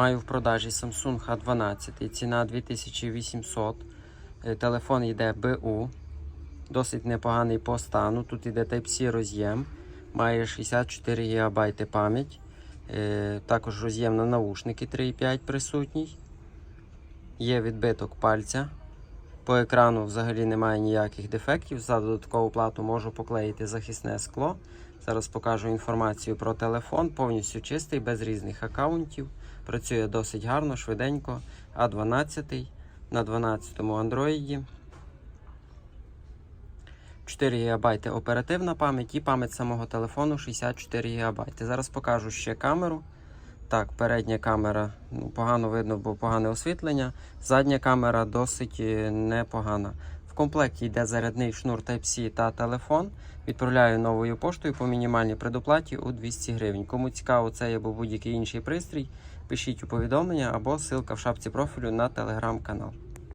Маю в продажі Samsung A12, ціна 2800. Е, Телефон йде БУ. Досить непоганий по стану. Тут йде Type-C роз'єм. Має 64 ГБ пам'ять. Е, Також роз'єм на наушники 3.5 присутній. Є відбиток пальця. По екрану взагалі немає ніяких дефектів. За додаткову плату можу поклеїти захисне скло. Зараз покажу інформацію про телефон. Повністю чистий, без різних аккаунтів. Працює досить гарно, швиденько. А12 на 12-му Android. 4 ГБ оперативна пам'ять і пам'ять самого телефону 64 ГБ. Зараз покажу ще камеру. Так, передня камера ну, погано видно, бо погане освітлення. Задня камера досить е, непогана. В комплекті йде зарядний шнур Type-C та телефон. Відправляю новою поштою по мінімальній предоплаті у 200 гривень. Кому цікаво це або будь-який інший пристрій, пишіть у повідомлення або ссылка в шапці профілю на телеграм-канал.